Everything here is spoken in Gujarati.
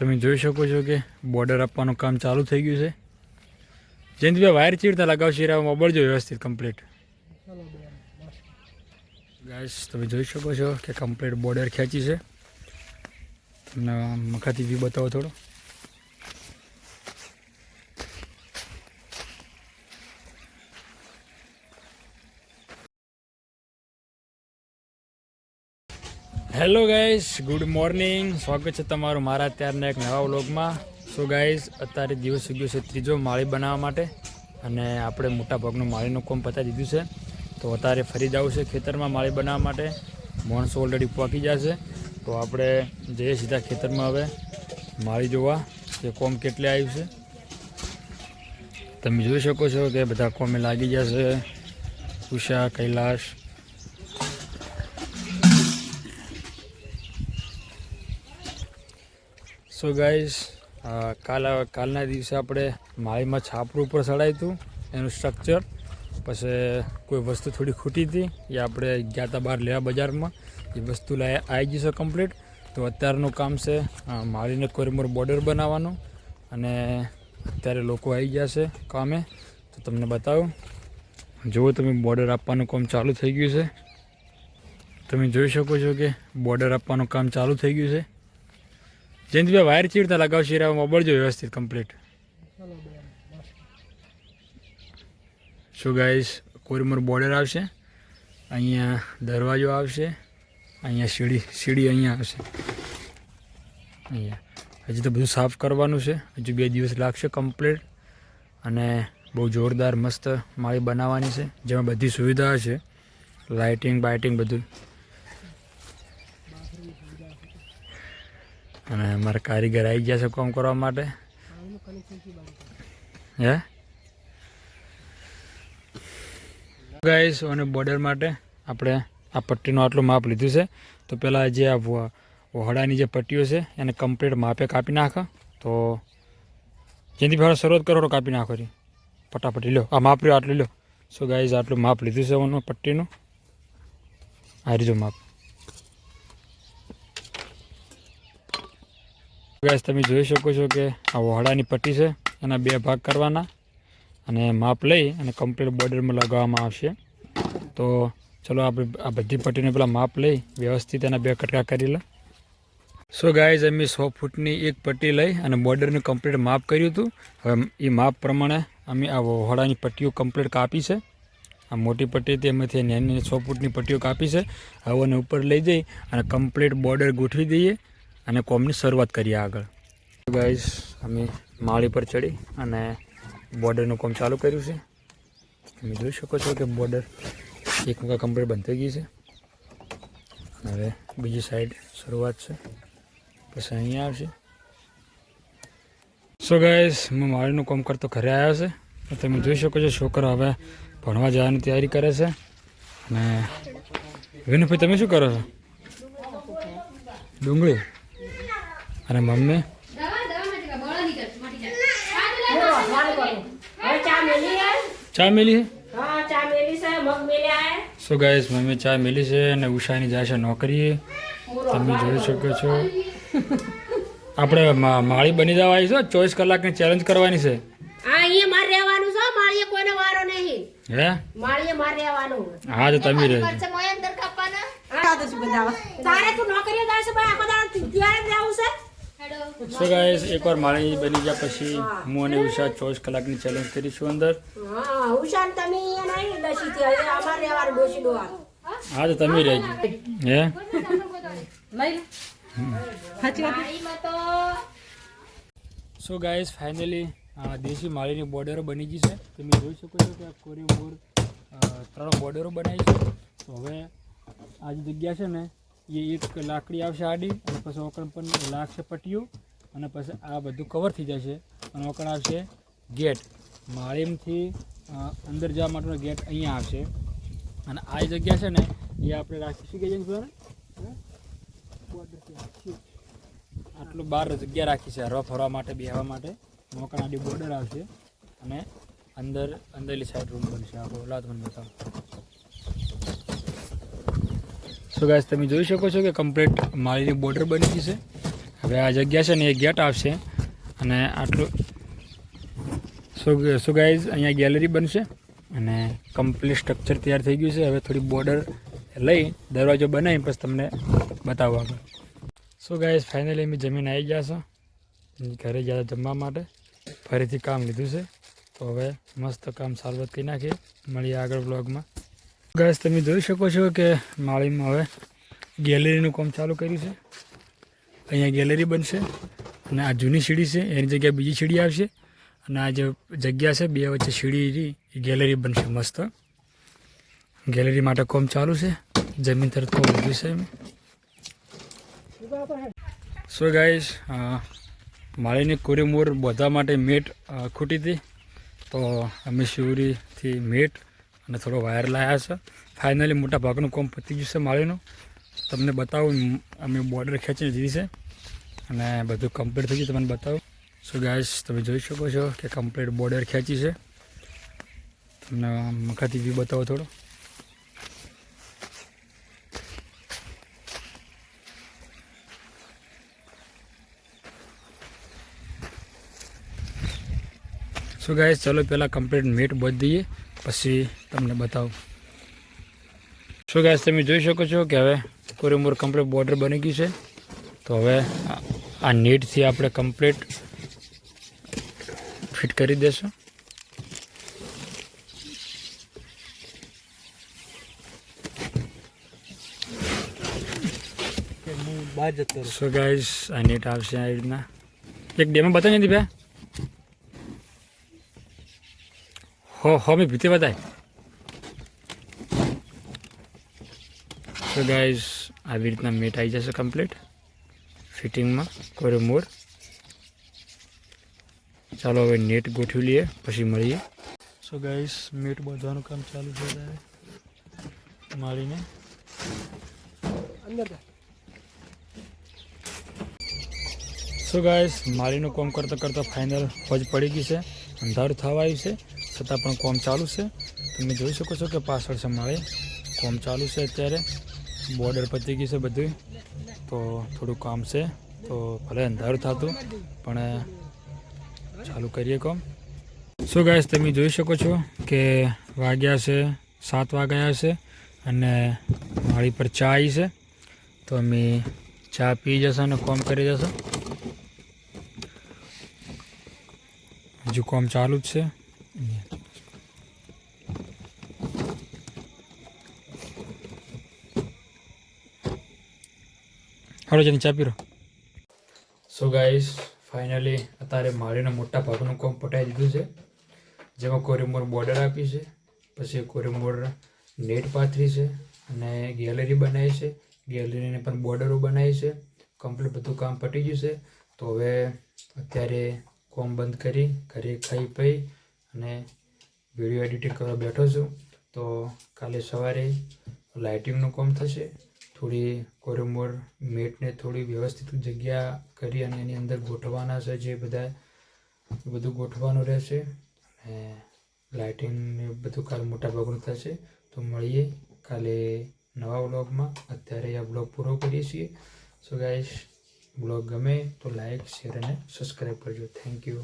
તમે જોઈ શકો છો કે બોર્ડર આપવાનું કામ ચાલુ થઈ ગયું છે. જયંતિભાઈ વાયર ચીરતા લગાવશે એરા મોબાઈલ જો વ્યવસ્થિત કમ્પ્લીટ ગાઈસ તમે જોઈ શકો છો કે કમ્પ્લીટ બોર્ડર ખેંચી છે. તમને મખાતી વ્યૂ બતાવો થોડો. હેલો ગાઈસ ગુડ મોર્નિંગ સ્વાગત છે તમારું મારા અત્યારના એક નવા વ્લોગમાં. સો ગાઈસ અત્યારે દિવસ ઉગ્યો છે ત્રીજો માળી બનાવવા માટે અને આપણે મોટા ભાગનું માળીનું કોમ પતાવી દીધું છે. તો અત્યારે ફરી જવું છે ખેતરમાં માળી બનાવવા માટે. માણસો ઓલરેડી પહોંચી જશે તો આપણે જઈએ સીધા ખેતરમાં હવે માળી જોવા કે કોમ કેટલે આવ્યું છે. તમે જોઈ શકો છો કે બધા કોમે લાગી જશે ઉષા, કૈલાશ સો ગાઈઝ કાલ કાલના દિવસે આપણે માળીમાં છાપરું ઉપર ચડાવ્યું હતું, એનું સ્ટ્રક્ચર પછી કોઈ વસ્તુ થોડી ખૂટી હતી, એ આપણે ગયા હતા બહાર લેવા બજારમાં. એ વસ્તુ લાવી આવી છે કમ્પ્લીટ તો અત્યારનું કામ છે માળીને કોરીમોર બોર્ડર બનાવવાનું. અને અત્યારે લોકો આવી ગયા છે કામે. તો તમને બતાવું. જુઓ તમે બોર્ડર આપવાનું કામ ચાલુ થઈ ગયું છે. તમે જોઈ શકો છો કે બોર્ડર આપવાનું કામ ચાલુ થઈ ગયું છે. જયંતિભાઈ વાયર ચીરતા લગાવશે એરા મોબાઈલ જો વ્યવસ્થિત કમ્પ્લીટ શું ગાઈશ કોરીમોર બોર્ડર આવશે, અહીંયા દરવાજો આવશે, અહીંયા સીડી સીડી અહીંયા આવશે અહીંયા. હજી તો બધું સાફ કરવાનું છે. હજુ બે દિવસ લાગશે કમ્પ્લીટ અને બહુ જોરદાર મસ્ત માળી બનાવવાની છે. જેમાં બધી સુવિધા છે લાઇટિંગ બાઇટિંગ બધું. અને અમારા કારીગર આવી ગયા છે કામ કરવા માટે. હે? ગાઈસ અને બોર્ડર માટે આપણે આ પટ્ટીનું આટલું માપ લીધું છે. તો પહેલાં જે આ વહોડાની જે પટ્ટીઓ છે, એને કમ્પ્લીટ માપે કાપી નાખો. તો જેથી ભાડે શરૂઆત કરો તો કાપી નાખો ફટાફટી લો. આ માપ રહ્યો, આટલું લો. સો ગાઈઝ આટલું માપ લીધું છે ઓનું પટ્ટીનું. આ રીજો માપ. ગાઈસ, તમે જોઈ શકો છો કે આ વહોડાની પટ્ટી છે, એના બે ભાગ કરવાના. અને માપ લઈ અને કમ્પ્લીટ બોર્ડરમાં લગાવવામાં આવશે. તો ચલો આપણે આ બધી પટ્ટીને પેલા માપ લઈ, વ્યવસ્થિત એના બે કટકા કરી લે સો ગાઈઝ અમે સો ફૂટની એક પટ્ટી લઈ અને બોર્ડરનું કમ્પ્લીટ માપ કર્યું હતું. હવે એ માપ પ્રમાણે અમે આ વહોડાની પટ્ટીઓ કમ્પ્લીટ કાપી છે. આ મોટી પટ્ટી હતી, એમાંથી નાની સો ફૂટની પટ્ટીઓ કાપી છે. હવે ઉપર લઈ જઈ અને કમ્પ્લીટ બોર્ડર ગોઠવી દઈએ. અને કોમની શરૂઆત કરીએ આગળ. ગાઈઝ અમે માળી પર ચડી અને બોર્ડરનું કામ ચાલુ કર્યું છે. તમે જોઈ શકો છો કે બોર્ડર એક વખત કમ્પ્લીટ બંધ થઈ ગઈ છે. હવે બીજી સાઈડ શરૂઆત છે. પછી અહીંયા આવશે. સો ગાઈઝ હું માળીનું કામ કરતો ઘરે આવ્યો છે. તમે જોઈ શકો છો છોકરો હવે ભણવા જવાની તૈયારી કરે છે. અને વિનુભાઈ, તમે શું કરો છો? ડુંગળી? અને મમ્મી. ચા મેલી હે? ચા મેલી હા ચા મેલી છે મગ મેલ્યા સો ગાઈસ મમ્મી ચા મેલી છે અને ઉષાની જાય છે નોકરીએ. તમે જોઈ શકો છો. આપણે માળી બની જવા છે ચોવીસ કલાકની ચેલેન્જ કરવાની છે. હા રહેવાનું છે માળીએ કોઈને વારો નહીં. હે? માળીએ મારે રહેવાનું. હા તો તમે હા તો શું બધા તારે તું નોકરીએ જાય છે ભાઈ આખો દાડો ત્યારે રહેવું છે? સો ગાઈઝ એકવાર માળી બની ગયા પછી હું. અને ઉષા ચોવીસ કલાકની ચેલેન્જ કરીશું અંદર. હા તો તમે રહેજો. હે? સો ગાઈઝ ફાઇનલી દેશી માળીની બોર્ડરો બની ગઈ છે. તમે જોઈ શકો છો કે આ કોરી બોર ત્રણ બોર્ડરો બનાવી છે. તો હવે આ જે જગ્યા છે ને એ એક લાકડી આવશે આડી, અને પછી ઓકણ પણ લાગશે પટ્ટીઓ અને પછી આ બધું કવર થઈ જશે. અને ઓકણ આવશે ગેટ. માળીમથી અંદર જવા માટેનો ગેટ અહીંયા આવશે. અને આ જગ્યા છે ને, એ આપણે રાખીશું કે જેમ આટલું બાર જગ્યા રાખી છે, હરવા ફરવા માટે, બેહવા માટે. મોકણ આડી બોર્ડર આવશે. અને અંદર અંદરલી સાઈડ રૂમ બનશે. આખો લાત મને બતાવો. સો ગાઈસ તમે જોઈ શકો છો કે કમ્પ્લીટ માળીની બોર્ડર બની ગઈ છે. હવે આ જગ્યા છે ને એ ગેટ આવશે અને આટલું શું શું ગાઈઝ અહીંયા ગેલેરી બનશે અને કમ્પ્લીટ સ્ટ્રક્ચર તૈયાર થઈ ગયું છે. હવે થોડી બોર્ડર લઈ દરવાજો બનાવી પછી તમને બતાવવા આગળ. સો ગાઈઝ ફાઇનલી અમે જમીન આવી ગયા છો. ઘરે ગયા જમવા માટે ફરીથી કામ લીધું છે. તો હવે મસ્ત કામ સારવત કરી નાખીએ. મળીએ આગળ બ્લોગમાં ગાઈઝ તમે જોઈ શકો છો કે માળીમાં હવે ગેલેરીનું કામ ચાલુ કર્યું છે. અહીંયા ગેલેરી બનશે અને આ જૂની સીડી છે, એની જગ્યાએ બીજી સીડી આવશે અને આ જે જગ્યા છે, બે વચ્ચે સીડી એ ગેલેરી બનશે મસ્ત. ગેલેરી માટે કોમ ચાલુ છે, જમીન તરફ કોમ લીધું છે એમ. સો ગાઈશ માળીની કોરીમોર બધા માટે મેટ ખૂટી હતી. તો અમે શિવરીથી મેટ અને થોડો વાયર લાવ્યા છે. ફાઇનલી મોટા ભાગનું કોમ પતી ગયું છે માળીનું. તમને બતાવું, અમે બોર્ડર ખેંચી દીધી છે. અને બધું કમ્પ્લીટ થઈ ગયું, તમને બતાવું. સો ગાઈસ તમે જોઈ શકો છો કે કમ્પ્લીટ બોર્ડર ખેંચી છે. તમને મખાથી વ્યૂ બતાવો થોડો. સો ગાઈસ ચલો પહેલાં કમ્પ્લીટ મીટ બોધ દઈએ પછી તમને બતાવું. સો ગાઈસ તમે જોઈ શકો છો કે હવે કોરીમોર કમ્પ્લીટ બોર્ડર બની ગયું છે. તો હવે આ- નીટથી આપણે કમ્પ્લીટ ફિટ કરી દેશું. શું સો ગાઈસ આ નીટ આવશે આ રીતના. એક ડેમો બતાવી નથી ભાઈ. હો હો મેં ભીતે બતાય સો ગાઈસ આવી રીતના મેટ આવી જશે કમ્પ્લીટ ફિટિંગમાં કોઈ મોર ચાલો હવે નેટ ગોઠવી લઈએ પછી મળીએ સો ગાઈસ મેટ બાંધવાનું કામ ચાલુ છે ત્યારે મારીને અંદર જા. સો ગાઈસ માળીનું કોમ કરતાં કરતાં ફાઇનલ ફોજ પડી ગઈ છે અંધારું થવા આવ્યું છે છતાં પણ કોમ ચાલુ છે. તમે જોઈ શકો છો કે પાછળ છે માળી કોમ ચાલુ છે અત્યારે. બોર્ડર પતી ગઈ છે બધું તો થોડું કામ છે. તો ભલે અંધારું થતું, પણ ચાલુ કરીએ કોમ. સો ગાય તમે જોઈ શકો છો કે વાગ્યા છે, સાત વાગ્યા છે, અને માળી પર ચા આવી છે. તો અમે ચા પી જશે અને કોમ કરી જશે. હજુ કોમ ચાલુ જ છે. હળો જઈને ચા પીરો સો ગાઈસ ફાઇનલી અત્યારે માળીના મોટા ભાગનું કોમ પટાઈ દીધું છે. જેમાં કોરિમોર બોર્ડર આપી છે, પછી કોરિમોર નેટ પાથરી છે, અને ગેલેરી બનાવી છે. ગેલેરીને પણ બોર્ડરો બનાવી છે. કમ્પ્લીટ બધું કામ પટી ગયું છે. તો હવે અત્યારે કોમ બંધ કરી, ઘરે ખાઈ પી અને વીડિયો એડિટિંગ કરવા બેઠો છું. તો કાલે સવારે લાઇટિંગનું કામ થશે. થોડી કોરમોર મેટને થોડી વ્યવસ્થિત જગ્યા કરી અને એની અંદર ગોઠવવાના છે જે બધા બધું ગોઠવવાનું રહેશે. અને લાઇટિંગ ને બધું કાલ મોટા ભાગનું થશે. તો મળીએ કાલે નવા બ્લોગમાં અત્યારે આ બ્લોગ પૂરો કરીએ છીએ. સો ગાઈશ બ્લોગ ગમે તો લાઈક શેર અને સબસ્ક્રાઈબ કરજો. Thank you